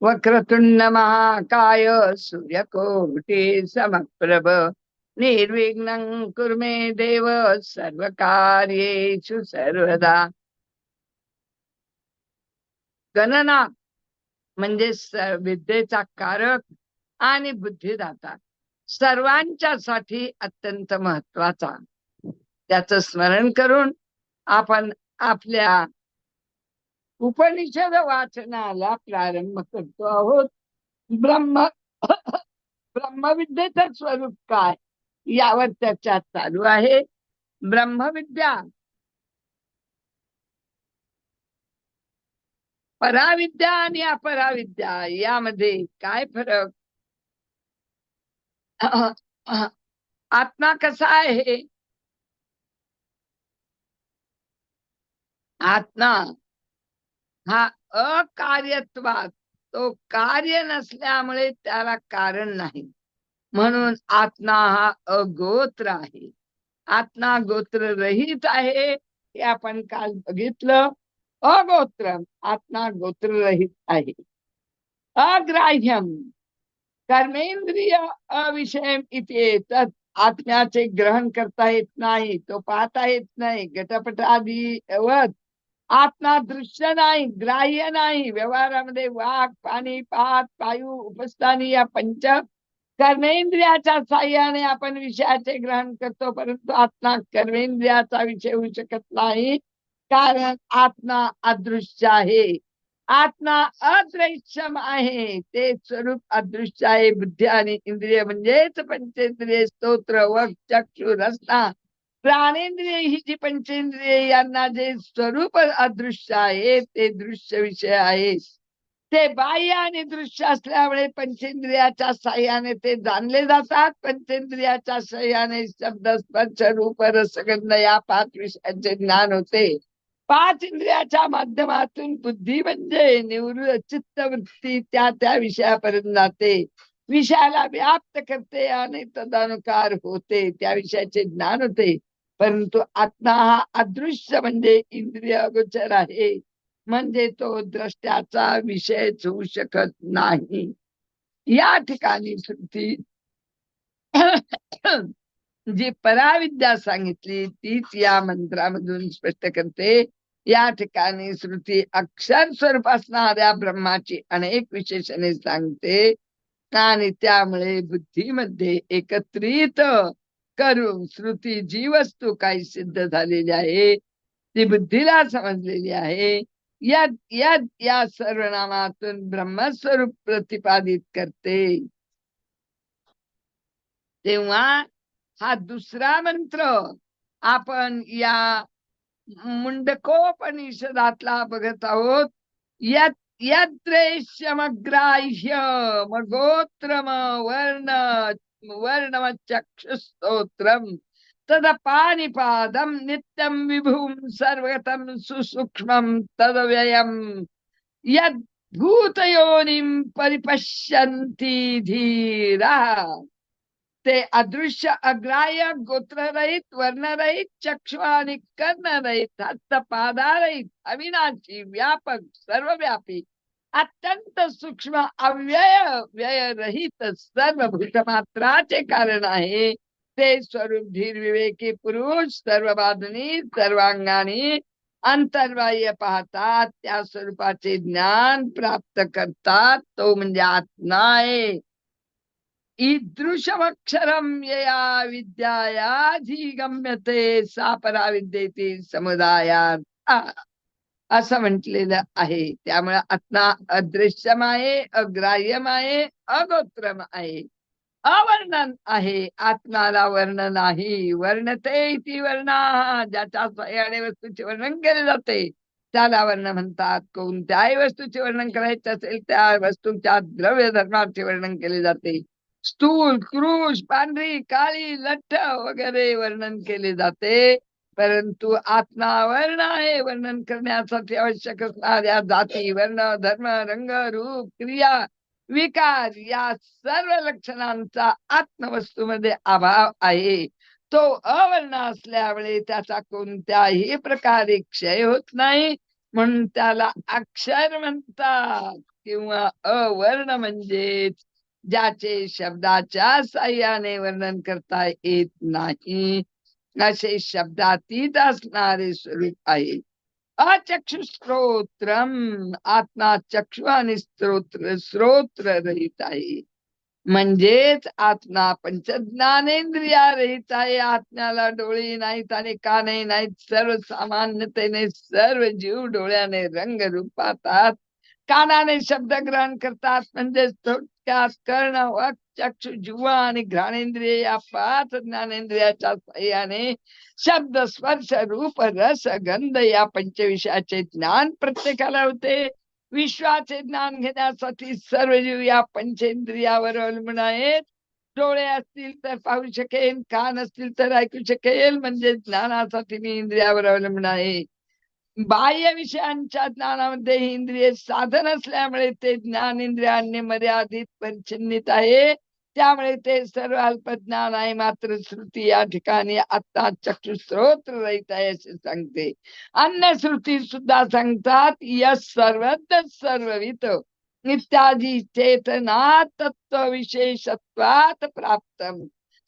वक्रतुंड महाकाय सूर्यकोटी समप्रभ निर्विघ्नं कुर्मे देव सर्वकार्येषु सर्वदा। गणना म्हणजे विद्येचा कारक आणि बुद्धिदाता। सर्वांच्यासाठी अत्यंत महत्त्वाचा त्याचं स्मरण करून आपण आपल्या उपनिषद वाचनाला प्रारंभ करतो आहोत. ब्रह्म ब्रह्मविद्येचं स्वरूप काय? यावर चर्चा चालू आहे. ब्रह्मविद्या. पराविद्या आणि अपराविद्या यामध्ये काय फरक? आत्मा कसा आहे? आत्मा हा अकार्यत्वात. तो कार्य नसल्यामुळे त्याला कारण नाही. म्हणून आत्मा हा अगोत्र आहे. आत्मा गोत्र रहित आहे. हे आपण काल बघितलं. अगोत्र. आत्मा गोत्र रहित आहे. अग्राह्यम. कर्मेंद्रिय अविषय इथे तत् आत्म्याचे ग्रहण करता येत नाही तो पाहता येत नाही गटपट आधी वत. आत्मा दृश्य नाही ग्राह्य नाही व्यवहारामध्ये वाघ पाणी पात पायू उपस्थानी या पंच कर्मेंद्रियाच्या साह्याने आपण विषयाचे ग्रहण करतो परंतु आत्मा कर्मेंद्रियाचा विषय होऊ शकत नाही कारण आत्मा अदृश्य आहे. आत्मा अद्रैक्षम आहे. ते स्वरूप अदृश्य आहे. बुद्धी आणि इंद्रिय म्हणजेच पंचेंद्रिय स्तोत्र वक चक्षु रस्ता प्राणेंद्रिय ही जी पंचेंद्रिय यांना जे स्वरूप अदृश्य आहे ते दृश्य विषय आहे. ते बाह्य आणि दृश्य असल्यामुळे पंचेंद्रियाच्या सहाय्याने ते जाणले जातात. पंचेंद्रियाच्या सहाय्याने शब्द स्पर्श रूप रसगंध या पाच विषयांचे ज्ञान होते. पाच इंद्रियाच्या माध्यमातून बुद्धी म्हणजे निवृत्त चित्तवृत्ती त्या त्या विषयापर्यंत जाते. विषयाला व्याप्त करते आणि तदनुकार होते. त्या विषयाचे ज्ञान होते. परंतु आत्मा हा अदृश्य म्हणजे इंद्रिय अगोचर आहे. म्हणजे तो द्रष्ट्याचा विषयच होऊ शकत नाही. या ठिकाणी श्रुती जी पराविद्या सांगितली तीच या मंत्रामधून स्पष्ट करते. या ठिकाणी श्रुती अक्षर स्वरूप असणाऱ्या ब्रह्माची अनेक विशेषणे सांगते. आणि त्यामुळे बुद्धीमध्ये एकत्रित करून श्रुती जी वस्तू काही सिद्ध झालेली आहे ती बुद्धीला समजलेली आहे या या या सर्वनामातून ब्रह्मस्वरूप प्रतिपादित करते. तेव्हा हा दुसरा मंत्र आपण या मुंडकोपनिषदातला बघत आहोत. यत यत्रेश्यमग्राह्य मगोत्रम वर्ण वर्णम चक्षुस्तोत्रम तदपानिपादम नित्यं विभुं सर्वगतं सुसूक्ष्मं तदव्ययं. यद्भूतयोनिं परिपश्यन्ति धीरा। ते अदृश्य अग्राह्य गोत्ररहित वर्णरहित चक्षु आणि कर्णरहित हस्तपादारहित अविनाशी व्यापक सर्वव्यापी अत्यंत सूक्ष्म अव्यय व्यय रहित सर्व भूतमात्राचे कारण आहे. ते स्वरूप धीर विवेकी पुरुष सर्व बाधनी सर्वांगाने अंतर्बाह्य पाहतात त्या स्वरूपाचे ज्ञान प्राप्त करतात तो म्हणजे आत्मा आहे. ईदृशमक्षरम यया विद्यायाधिगम्यते सा परा विद्येतील समुदायात असं म्हटलेलं आहे. त्यामुळे आत्मा अदृश्यम आहे अग्राह्यम आहे अगोत्रम आहे अवर्णन आहे. आत्माला वर्ण नाही. वर्णते इति वर्णा. ज्याच्या सह्याने वस्तूचे वर्णन केले जाते. त्याला वर्ण म्हणतात. कोणत्याही वस्तूचे वर्णन करायचे असेल त्या वस्तूच्या द्रव्य धर्माचे वर्णन केले जाते. स्थूल क्रूश पांढरी काळी लठ्ठ वगैरे वर्णन केले जाते. परंतु आत्मा वर्ण आहे वर्णन करण्यासाठी आवश्यक असणाऱ्या जाती वर्ण धर्म रंग रूप क्रिया विकार या सर्व लक्षणांचा आत्मवस्तूमध्ये अभाव आहे. तो अवर्ण असल्यामुळे त्याचा कोणत्याही प्रकारे क्षय होत नाही. म्हणून त्याला अक्षर म्हणतात किंवा अवर्ण म्हणजेच ज्याचे शब्दाच्या साह्याने वर्णन करता येत नाही. असे शब्दातीत असणारे स्वरूप आहे. अचक्षु स्तोत्रम आत्मा चक्षु आणि स्त्रोत्र स्रोत्र रहित आहे. म्हणजेच आत्मा पंचज्ञानेंद्रिया रहित आहे. आत्म्याला डोळे नाहीत आणि काने नाहीत. सर्व सामान्यतेने सर्व जीव डोळ्याने रंग रूपातात कानाने शब्द ग्रहण करतात. म्हणजेच थोडक्यात कर्ण व चक्षु जुवा आणि घ्राणेंद्रिय या पाच ज्ञानेंद्रियाच्या सहाय्याने शब्द स्पर्श रूप रस गंध या पंचविषयाचे ज्ञान प्रत्येकाला होते। विश्वाचे ज्ञान घेण्यासाठी सर्व जीव या पंचेंद्रियावर अवलंबून आहेत डोळे असतील तर पाहू शकेल कान असतील तर ऐकू शकेल म्हणजे ज्ञानासाठी मी इंद्रियावर अवलंबून आहे। बाह्य विषयांच्या ज्ञानामध्ये इंद्रिय साधन असल्यामुळे ते ज्ञान इंद्रियांनी मर्यादित परिचिन्नित आहे. त्यामुळे ते सर्व अल्प ज्ञान आहे. मात्र श्रुती या ठिकाणी आता चक्षु रहित आहे असे सांगते. अन्य श्रुती सुद्धा सांगतात यश सर्वज्ञ सर्ववित. इत्यादी चेतना तत्व विशेषत्वात प्राप्त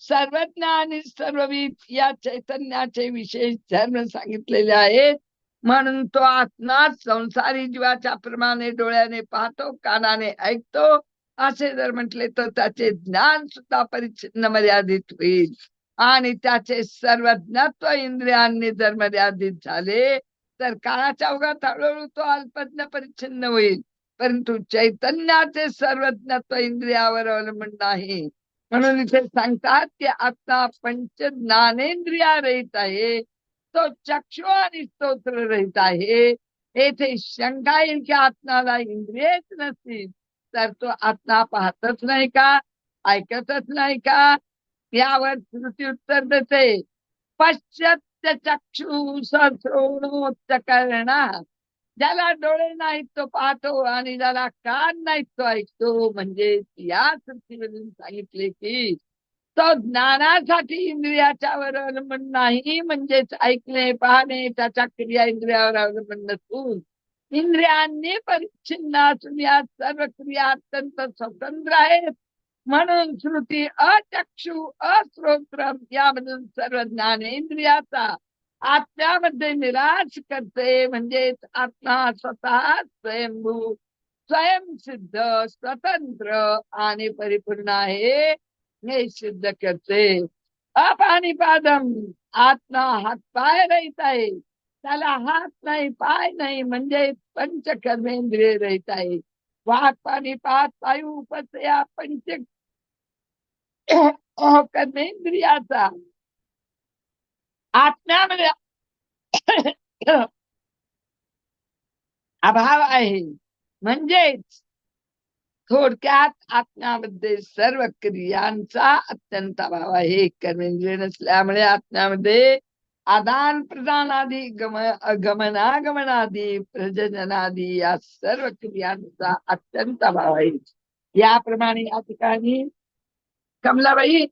सर्वज्ञ आणि सर्ववित या चैतन्याचे विशेष धर्म सांगितलेले आहेत. म्हणून तो आत्मा संसारी जीवाच्या प्रमाणे डोळ्याने पाहतो कानाने ऐकतो. असे जर म्हटले तर त्याचे ज्ञान सुद्धा परिच्छिन्न मर्यादित होईल. आणि त्याचे सर्वज्ञत्व इंद्रियांनी जर मर्यादित झाले तर काळाच्या उगात हळूहळू तो अल्पज्ञ परिच्छिन्न होईल. परंतु चैतन्याचे सर्वज्ञत्व इंद्रियावर अवलंबून नाही. म्हणून इथे सांगतात की आता पंच ज्ञानेंद्रिया रहित आहे. तो चक्षु आणि स्तोत्र रहित आहे येथे शंका येईल की आत्माला इंद्रियच नसतील तर तो आत्मा पाहतच नाही का ऐकतच नाही का यावर श्रुती उत्तर देते। पश्चात चक्षु करणार ज्याला डोळे नाहीत तो पाहतो आणि ज्याला कान नाहीत तो ऐकतो म्हणजे या श्रुतीमधून सांगितले की तो ज्ञानासाठी इंद्रियाच्या वर अवलंबून नाही म्हणजेच ऐकणे पाहणे त्याच्या क्रिया इंद्रियावर अवलंबून नसून इंद्रियांनी परिच्छिन्न असून या सर्व क्रिया अत्यंत स्वतंत्र आहेत. म्हणून श्रुती अचक्षु अस्रोत्र यामधून सर्व ज्ञानेंद्रियाचा आत्म्यामध्ये निराश करते म्हणजेच आत्मा स्वतः स्वयंभू स्वयंसिद्ध स्वतंत्र आणि परिपूर्ण आहे. हे सिद्ध करते अपानिपादम आत्मा हात पाय रहित आहे. त्याला हात नाही पाय नाही म्हणजे पंचकर्मेंद्रिय रहित आहे. वाघ पाणी पाच वायू उपसया पंच कर्मेंद्रियाचा. आत्म्यामध्ये म्हणजे अभाव आहे. म्हणजेच थोडक्यात आत्म्यामध्ये सर्व क्रियांचा अत्यंत अभाव आहे. कर्मेंद्रिय म्हणजे नसल्यामुळे आत्म्यामध्ये आदान प्रदान आदी गम गमनागमनादी प्रजननादी या सर्व क्रियांचा अत्यंत अभाव आहे. याप्रमाणे या ठिकाणी कमलाबाई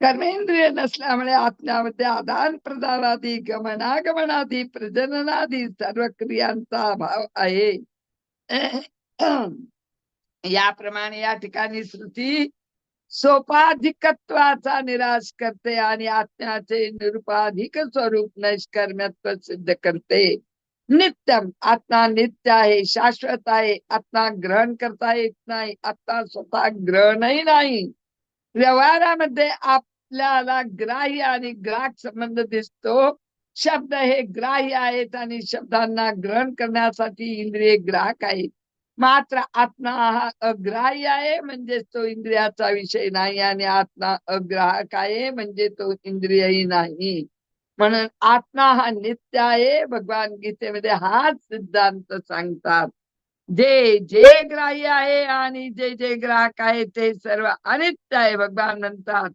कर्मेंद्रिय नसल्यामुळे आत्म्यामध्ये आदान प्रदानादी गमनागमनादी प्रजननादी सर्व क्रियांचा अभाव आहे याप्रमाणे या ठिकाणी श्रुती सोपाधिकत्वाचा निराश करते आणि आत्म्याचे निरुपाधिक स्वरूप नैष्कर्म्यत्व सिद्ध करते नित्यम आत्मा नित्य आहे शाश्वत आहे आत्मा ग्रहण करता येत नाही आत्मा स्वतः ग्रहणही नाही व्यवहारामध्ये आपल्याला ग्राह्य आणि ग्राहक संबंध दिसतो. शब्द हे ग्राह्य आहेत आणि शब्दांना ग्रहण करण्यासाठी इंद्रिय ग्राहक आहेत. मात्र आत्मा हा अग्राह्य आहे म्हणजेच तो इंद्रियाचा विषय नाही आणि आत्मा अग्राहक आहे म्हणजे तो इंद्रियही नाही. म्हणून आत्मा हा नित्य आहे भगवान गीतेमध्ये हाच सिद्धांत सांगतात. जे जे ग्राही आहे आणि जे जे ग्राहक आहे ते सर्व अनित्य आहे भगवान म्हणतात.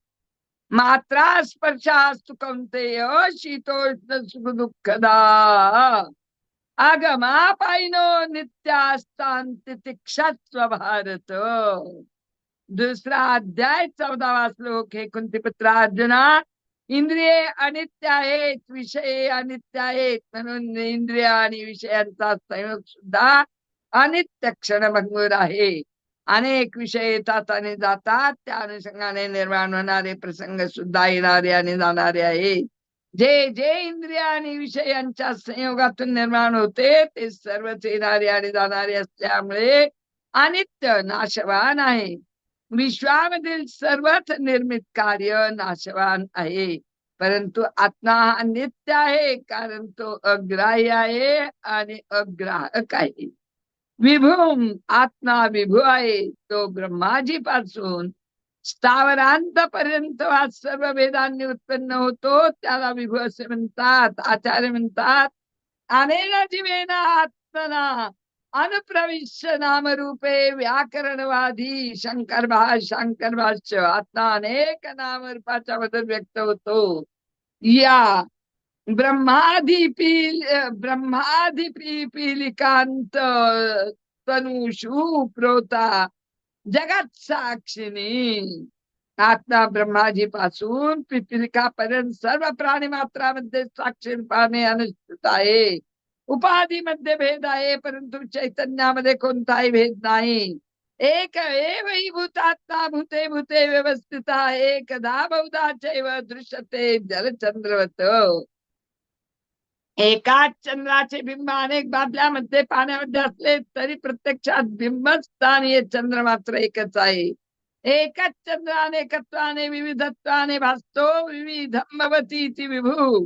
मात्रा स्पर्शास्तु कौंतेय शीतोष्ण सुख दुःखदा. आगमापायनो नित्यास्तांतिक्षत्व भारत. दुसरा अध्याय चौदावा श्लोक हे कुंतीपुत्र अर्जुना इंद्रिये अनित्य आहेत विषय अनित्य आहेत म्हणून इंद्रिय आणि विषयांचा संयोग सुद्धा अनित्य क्षणभंगूर आहे. अनेक विषय येतात आणि जातात. त्या अनुषंगाने निर्माण होणारे प्रसंग सुद्धा येणारे आणि जाणारे आहेत जे जे इंद्रिय आणि विषयांच्या संयोगातून निर्माण होते ते सर्वच येणारे आणि जाणारे असल्यामुळे अनित्य नाशवान आहे. विश्वामधील सर्वच निर्मित कार्य नाशवान आहे. परंतु आत्मा हा नित्य आहे कारण तो अग्राह्य आहे आणि अग्राहक आहे. विभूम आत्मा विभू आहे तो ब्रह्माजी पासून स्थावरांतपर्यंत आज सर्व वेदांनी उत्पन्न होतो त्याला विभू असे म्हणतात आचार्य म्हणतात. अनेना जीवेना आत्मना अनुप्रविश्य नामरूपे व्याकरणवादी शंकर भाष शंकर भाष्य आत्मा अनेक नामरूपाच्या बद्दल व्यक्त होतो. या ब्रह्माधिपी ब्रह्माधिपी पिलिकांत तनुषु प्रोता जगत साक्षिणी। आत्मा ब्रह्माजी पासून पिपिलिकापर्यंत सर्व प्राणी मात्रामध्ये साक्षी पाहणे अनुचित आहे। उपाधीमध्ये भेद आहे परंतु चैतन्यामध्ये कोणताही भेद नाही। एक एव भूतात्मा भूते भूते व्यवस्थित एकदा बहुधा चैव दृश्यते जलचंद्रवत एकाच चंद्राचे बिंब अनेक बादल्यामध्ये पाण्यामध्ये असले तरी प्रत्यक्षात बिंबस्थानी चंद्र मात्र एकच आहे. एकच चंद्र अनेकत्वाने विविधत्वाने भासतो विविधमवती विभू.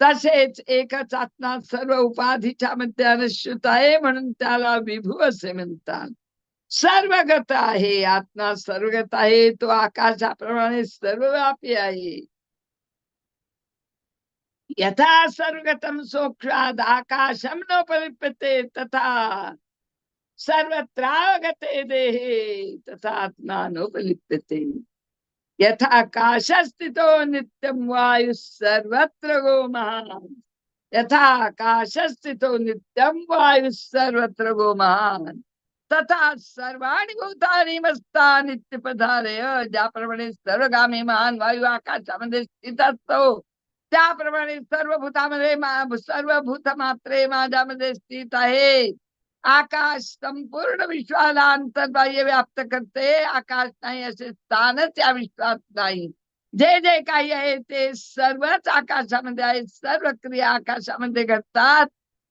तसेच एकच आत्मा सर्व उपाधीच्या मध्ये अनुश्रुत आहे म्हणून त्याला विभू असे म्हणतात. सर्वगत आहे आत्मा सर्वगत आहे तो आकाशाप्रमाणे सर्वव्यापी आहे. यथा सर्वगतम सोक्षाद आकाशम नोपलिप्यते तथा सर्वत्रावगते देहे तथा आत्मा नोपलिप्यते यथा आकाशस्थितो नित्यम वायु सर्वत्र गो महान यथा आकाशस्थितो नित्यम वायु सर्वत्र गो महान तथा सर्वाणी भूतानी मस्ता नित्य पधारय ज्याप्रमाणे सर्वगामी महान वायू आकाशामध्ये स्थित असतो त्याप्रमाणे सर्व भूतामध्ये सर्व भूत मात्रे माझ्यामध्ये स्थित आहे. आकाश संपूर्ण विश्वाला अंतर्बाह्य व्याप्त करते. आकाश नाही असे स्थानच या विश्वात नाही. जे जे काही आहे ते सर्वच आकाशामध्ये आहे सर्व क्रिया आकाशामध्ये घडतात.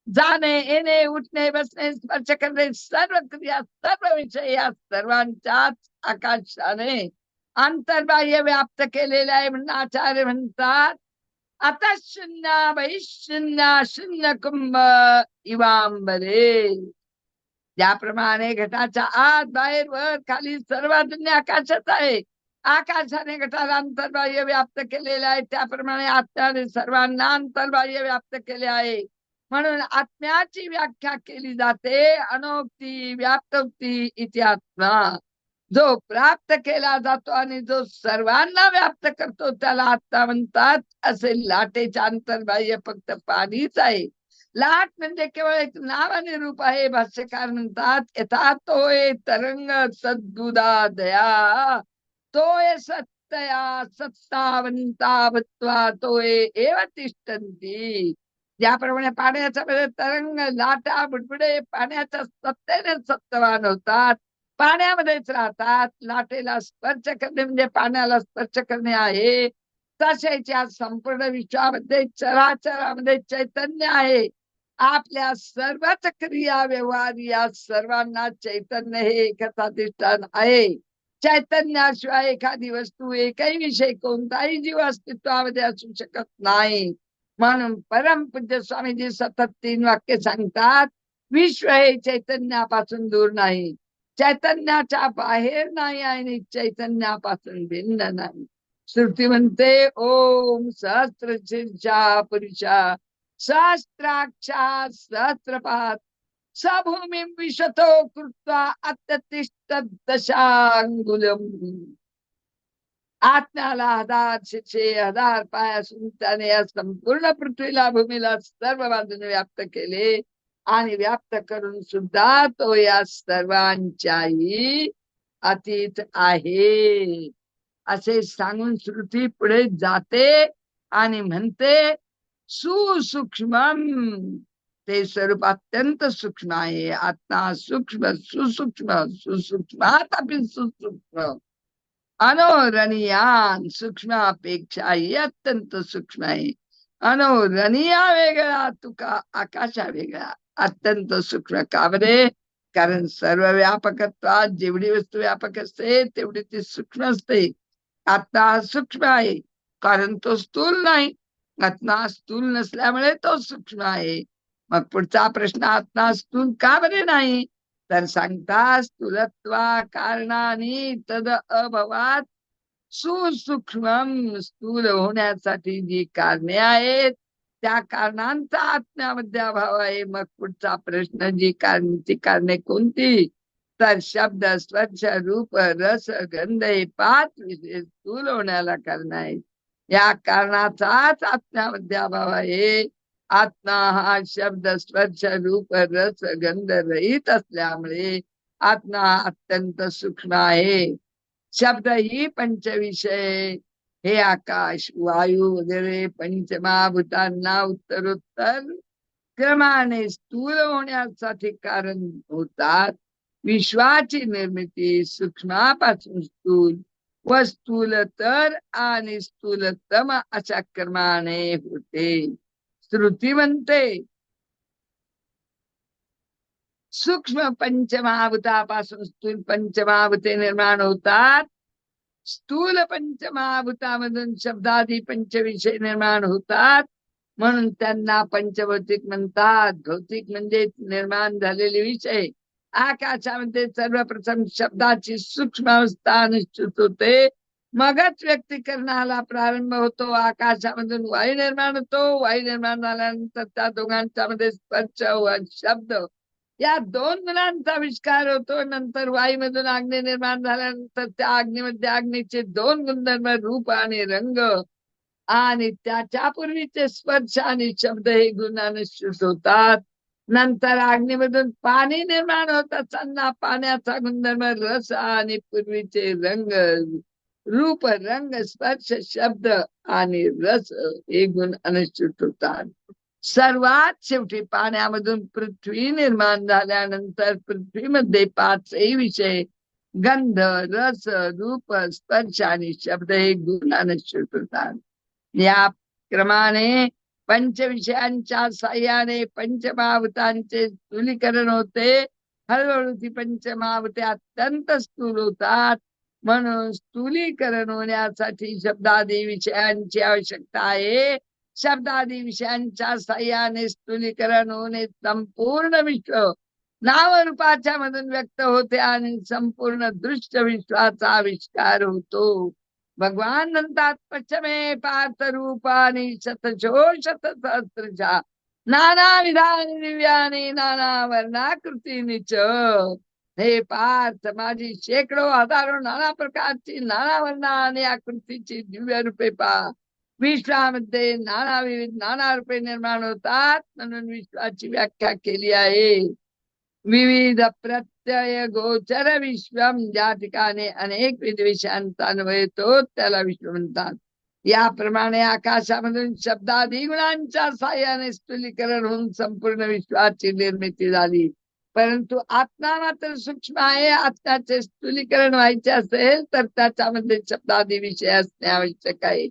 जाणे येणे उठणे बसणे स्पर्श करणे सर्व क्रिया सर्व विषय या सर्वांच्याच आकाशाने अंतर्बाह्य व्याप्त केलेले आहे म्हणून आचार्य म्हणतात आता शून्य बहिशून्य शून्य कुंभ इवांबरे. ज्याप्रमाणे घटाच्या आत बाहेर वर खाली सर्व आकाशात आहे. आकाशाने घटाला अंतर्बाह्य व्याप्त केलेले आहे. त्याप्रमाणे आत्म्याने सर्वांना अंतर्बाह्य व्याप्त केले आहे. म्हणून आत्म्याची व्याख्या केली जाते. अनोक्ती व्याप्तोक्ती इति आत्मा जो प्राप्त केला जातो आणि जो सर्वांना व्याप्त करतो त्याला आत्ता म्हणतात असे लाटेच्या अंतर्बाह्य फक्त पाणीच आहे. लाट म्हणजे केवळ एक नाव आणि रूप आहे. भाष्यकार म्हणतात यथा तोय तरंग सद्गुदा दया तोय सत्तया सत्तावंता भत्वा तो एव तिष्ठन्ती. ज्याप्रमाणे पाण्याचा म्हणजे तरंग लाटा बुडबुडे पाण्याच्या सत्तेने सत्तवान होतात. पाण्यामध्येच राहतात. लाटेला स्पर्श करणे म्हणजे पाण्याला स्पर्श करणे आहे. तशाच्या संपूर्ण विश्वामध्ये चराचरामध्ये चैतन्य आहे. आपल्या सर्वच क्रिया व्यवहार या सर्वांना चैतन्य हे एकच अधिष्ठान आहे. चैतन्याशिवाय एखादी वस्तू एकही विषय कोणताही जीव अस्तित्वामध्ये असू शकत नाही. म्हणून परमपूज्य स्वामीजी सतत तीन वाक्य सांगतात. विश्व हे चैतन्यापासून दूर नाही. चैतन्याच्या बाहेर नाही आणि चैतन्यापासून भिन्न नाही. श्रुती म्हणते ओम सहस्त्र पुरुषा सहस्त्राक्षा सहस्त्रपात सभूमी विशतो कृत्वा अत्यतिष्ठ दशांगुलम. आत्म्याला हजार शिक्षे हजार पाय असून त्याने या संपूर्ण पृथ्वीला भूमीला सर्व बाजूने व्याप्त केले. आणि व्याप्त करून सुद्धा तो या सर्वांच्याही अतीत आहे. असे सांगून श्रुती पुढे जाते आणि म्हणते सुसूक्ष्म. ते स्वरूप अत्यंत सूक्ष्म आहे. आत्मा सूक्ष्म सुसूक्ष्म सुसूक्ष्मात सुसूक्ष्म. अनोरणीयान सूक्ष्मापेक्षाही अत्यंत सूक्ष्म आहे. अनोरणीया वेगळा तुका आकाशा वेगळा. अत्यंत सूक्ष्म का बरे? कारण सर्व व्यापकत्वात जेवढी वस्तू व्यापक असते तेवढी ती सूक्ष्म असते. आत्मा सूक्ष्म आहे. कारण तो स्थूल नाही. आत्मा स्थूल नसल्यामुळे तो सूक्ष्म आहे. मग पुढचा प्रश्न आत्मा स्थूल का बरे नाही? तर सांगता स्थूलत्वा कारणाने तद अभवात सुसूक्ष्म स्थूल होण्यासाठी जी कारणे आहेत त्या कारणांचा आत्म्यामध्ये अभाव आहे. मग पुढचा प्रश्न जी कारणाची कारणे कोणती? तर शब्द स्वच्छ रूप रस गंध हे पाच विशेष स्थूल होण्याला कारण आहे या कारणाचाच आत्म्यामध्ये अभाव आहे. आत्मा हा शब्द स्वच्छ रूप रस गंध रहित असल्यामुळे आत्मा अत्यंत सूक्ष्म आहे. शब्द ही पंचविषय हे आकाश वायू वगैरे पंचमाभूतांना उत्तरोत्तर. क्रमाने स्थूल होण्यासाठी कारण होतात विश्वाची निर्मिती सूक्ष्मापासून स्थूल व स्थूलतर आणि स्थूलतम अशा क्रमाने होते. श्रुती म्हणते सूक्ष्म पंचमहाभूतापासून स्थूल पंचमहाभूते निर्माण होतात. स्थूल पंचमहाभूतामधून शब्दादी पंचविषय निर्माण होतात. म्हणून त्यांना पंचभौतिक म्हणतात. भौतिक म्हणजे निर्माण झालेले विषय. आकाशामध्ये सर्वप्रथम शब्दाची सूक्ष्म अवस्था निश्चित होते. मगच व्यक्तीकरणाला प्रारंभ होतो. आकाशामधून वायू निर्माण होतो. वायू निर्माण झाल्यानंतर त्या दोघांच्या मध्ये स्पर्श व शब्द या दोन गुणांचा आविष्कार होतो. नंतर वाईमधून आग्ने निर्माण झाल्यानंतर त्या अग्नीमध्ये अग्नीचे दोन गुणधर्म रूप आणि रंग आणि त्याच्या पूर्वीचे स्पर्श आणि शब्द हे गुणाने होतात. नंतर अग्नीमधून पाणी निर्माण होत असताना पाण्याचा गुणधर्म रस आणि पूर्वीचे रंग रूप रंग स्पर्श शब्द आणि रस हे गुण अनुष्ठित होतात. सर्वात शेवटी पाण्यामधून पृथ्वी निर्माण झाल्यानंतर पृथ्वीमध्ये पाचही विषय गंध रस रूप स्पर्श आणि शब्द हे गुण होतात या क्रमाने पंचविषयांच्या साह्याने पंचमावतांचे स्थूलीकरण होते. हळूहळू ती पंचमावते अत्यंत स्थूल होतात. म्हणून स्थूलीकरण होण्यासाठी शब्दादी विषयांची आवश्यकता आहे. शब्दादी विषयांच्या साह्याने स्थूलीकरण होणे संपूर्ण विश्व. नावरूपाच्या मधून व्यक्त होते आणि संपूर्ण दृश्य विश्वाचा आविष्कार होतो. भगवान म्हणतात पश्चमे पार्थ रूपाने शतशो शत सहस्त्रशा नाना विधान दिव्याने नाना वर्णाकृतीनिच हे पार्थ माझी शेकडो हजारो नाना प्रकारची नाना वर्णा आणि आकृतीची दिव्य रूपे पा विश्वामध्ये नाना विविध नाना रूपे निर्माण होतात म्हणून विश्वाची व्याख्या केली आहे. विविध प्रत्यय गोचर विश्वम ज्या ठिकाणी अनेक विध विषयांचा अनुभव येतो त्याला विश्व म्हणतात. याप्रमाणे आकाशामधून शब्दादी गुणांच्या साह्याने स्थूलीकरण होऊन संपूर्ण विश्वाची निर्मिती झाली. परंतु आत्मा मात्र सूक्ष्म आहे आत्म्याचे स्थूलीकरण व्हायचे असेल तर त्याच्यामध्ये शब्दादी विषय असणे आवश्यक आहे.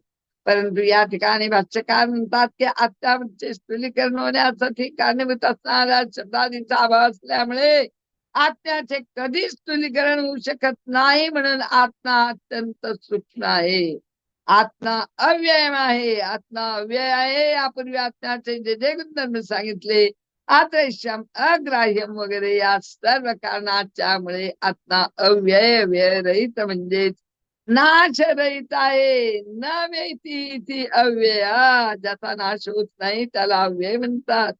परंतु या ठिकाणी भाष्यकार म्हणतात की आत्म्याचे स्थूलीकरण होण्यासाठी कारणीभूत असणाऱ्या शब्दादीचा अभाव असल्यामुळे आत्म्याचे कधीच स्थूलीकरण होऊ शकत नाही म्हणून आत्मा अत्यंत सूक्ष्म आहे. आत्मा अव्ययम आहे. आत्मा अव्यय आहे. यापूर्वी आत्म्याचे जे जे गुणधर्म सांगितले आदृश्यम अग्राह्यम वगैरे या सर्व कारणाच्यामुळे आत्मा अव्यय व्ययरहित म्हणजेच नाशरहित आहे न वेती ती अव्यया ज्याचा नाश होत नाही त्याला अव्यय म्हणतात.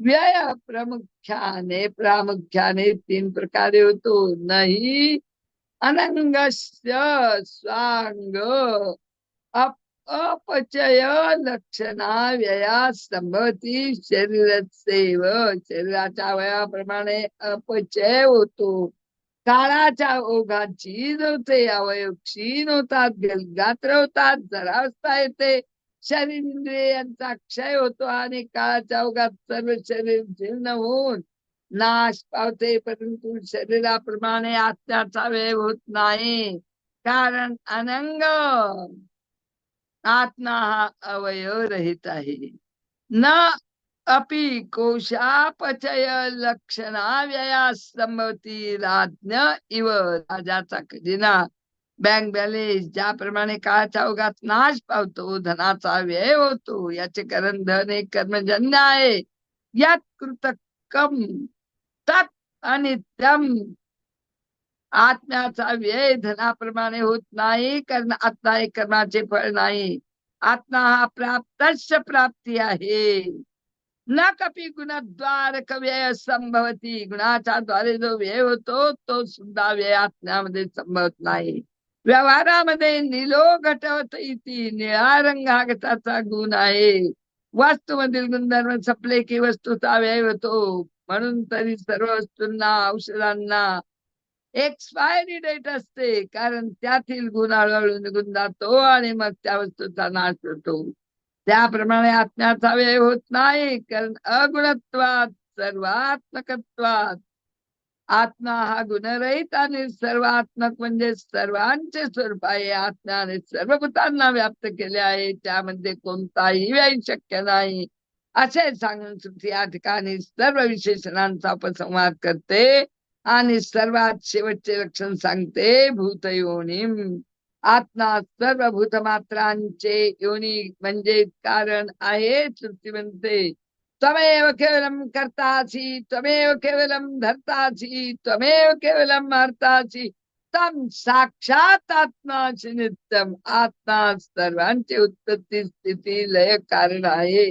व्यय प्रमुख्याने प्रामुख्याने तीन प्रकारे होतो. नाही अनंगस्य स्वांग अप अपचय लक्षणा व्यया संभवती शरीरसेव शरीराच्या वयाप्रमाणे अपचय होतो. काळाच्या ओघात क्षीण होते अवयव क्षीण होतात गलगात्र होतात जरावस्था येते. शरीर इंद्रियांचा क्षय होतो आणि काळाच्या ओघात सर्व शरीर जीर्ण होऊन नाश पावते परंतु शरीराप्रमाणे आत्म्याचा वेळ होत नाही. कारण अनंग आत्मा हा अवयव रहित आहे. न अपि कोशापचय लक्षणाव्यया संभवती राज्ञ इव राजाचा खजिना. बँक बॅलेन्स ज्याप्रमाणे काळाच्या अवघात नाश पावतो धनाचा व्यय होतो याचे कारण धन एक कर्मजन्य आहे. यात कृतकम तत् अनित्यम आत्म्याचा व्यय धनाप्रमाणे होत नाही कारण आत्मा हे कर्माचे फळ नाही. आत्मा हा प्राप्तच प्राप्ती आहे. न कपी गुणद्वार व्यय संभवती। गुणाच्या द्वारे जो व्यय होतो तो सुद्धा व्यय आत्म्यामध्ये संभवत नाही. व्यवहारामध्ये निलो घटवत इति निळा रंग हा घटाचा गुण आहे. वस्तूमधील गुणधर्म संपले की वस्तूचा व्यय होतो. म्हणून तरी सर्व वस्तूंना औषधांना एक्सपायरी डेट असते. कारण त्यातील गुण हळूहळू निघून जातो आणि मग त्या वस्तूचा नाश होतो. त्याप्रमाणे आत्म्याचा व्यय होत नाही कारण अगुणत्वात सर्वात्मकत्वात. आत्मा हा गुणरहित आणि सर्वात्मक म्हणजे सर्वांचे स्वरूप आहे. आत्म्याने सर्व भूतांना व्याप्त केले आहे. त्यामध्ये कोणताही व्यय शक्य नाही. असे सांगून श्रुती या ठिकाणी सर्व विशेषणांचा उपसंवाद करते आणि सर्वात शेवटचे लक्षण सांगते भूतयोनिम. आत्मा सर्व भूतमात्रांचे योनी म्हणजे कारण आहे श्रुती म्हणते. त्वमेव केवलम कर्तासी त्वमेव केवलम धर्तासी त्वमेव केवलम हर्तासी तम साक्षात आत्माची नित्यम. आत्मा सर्वांची उत्पत्ती स्थिती लय कारण आहे.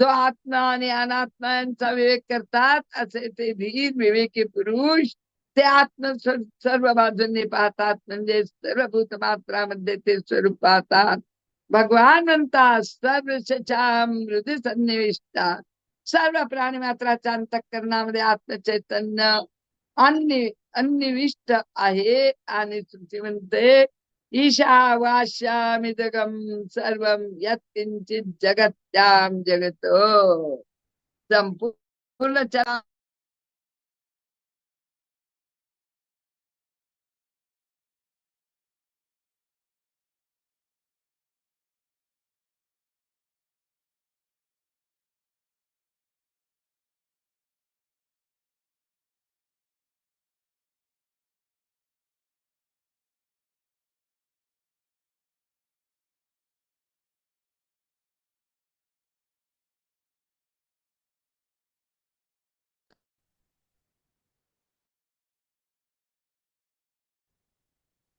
जो आत्मा आणि अनात्मा यांचा विवेक करतात असे ते धीर विवेकी पुरुष ते आत्म सर्व बाजूंनी पाहतात. म्हणजे सर्व भूतमात्रामध्ये ते स्वरूप पाहतात. भगवान म्हणतात सर्व मृदू सन्निविष्टा सर्व प्राणी मात्राच्या अंतकरणामध्ये आत्मचैतन्य अन्य अन्निविष्ट आहे. आणि तुमची म्हणते ईशा ईशावास्यामिदगम सर्व यत्किंचित जगत्याम जगत. संपूर्ण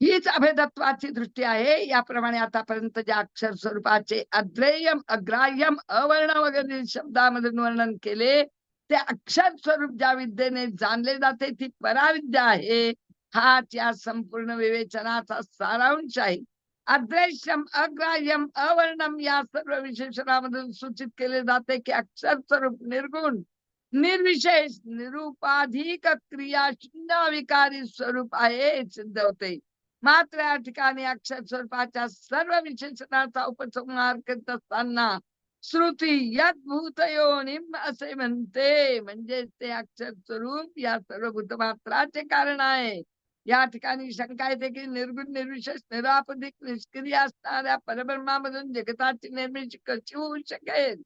हीच अभेदत्वाची दृष्टी आहे. याप्रमाणे आतापर्यंत ज्या अक्षर स्वरूपाचे अद्रेयम अग्राह्यम अवर्ण वगैरे शब्दामधून वर्णन केले ते अक्षर स्वरूप ज्या विद्येने जाणले जाते ती पराविद्या आहे. हा त्या संपूर्ण विवेचनाचा सारांश आहे. अद्रेश्यम अग्राह्यम अवर्णम या सर्व विशेषणामधून सूचित केले जाते की अक्षर स्वरूप निर्गुण निर्विशेष निरुपाधिक क्रिया शून्य विकारी स्वरूप आहे हे सिद्ध होते. मात्र या ठिकाणी अक्षर स्वरूपाच्या सर्व विशेषणाचा उपसंहार करत असताना श्रुती यद भूतयोनिम असे म्हणते. म्हणजे ते अक्षर स्वरूप या सर्व भूतमात्राचे कारण आहे. या ठिकाणी शंका येते की निर्गुण निर्विशेष निरापदिक निष्क्रिय असणाऱ्या परब्रह्मामधून जगताची निर्मिती कशी होऊ शकेल?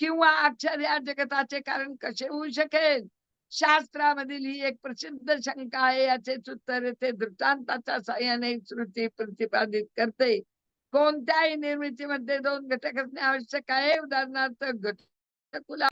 किंवा अक्षर या जगताचे कारण कसे होऊ शकेल? शास्त्रामधील ही एक प्रसिद्ध शंका आहे याचेच उत्तर येथे दृष्टांताच्या साह्याने श्रुती प्रतिपादित करते. कोणत्याही निर्मितीमध्ये दोन घटक असणे आवश्यक आहे. उदाहरणार्थ घटकुला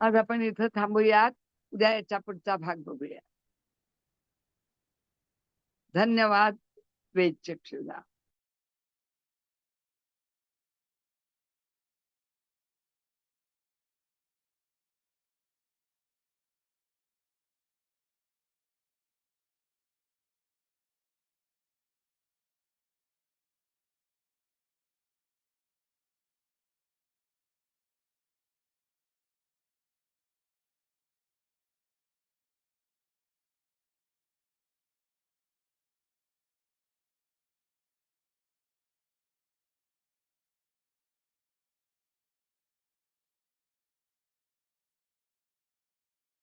आज आपण इथं थांबूयात. उद्या याचा पुढचा भाग बघूया. धन्यवाद वेद चक्षुला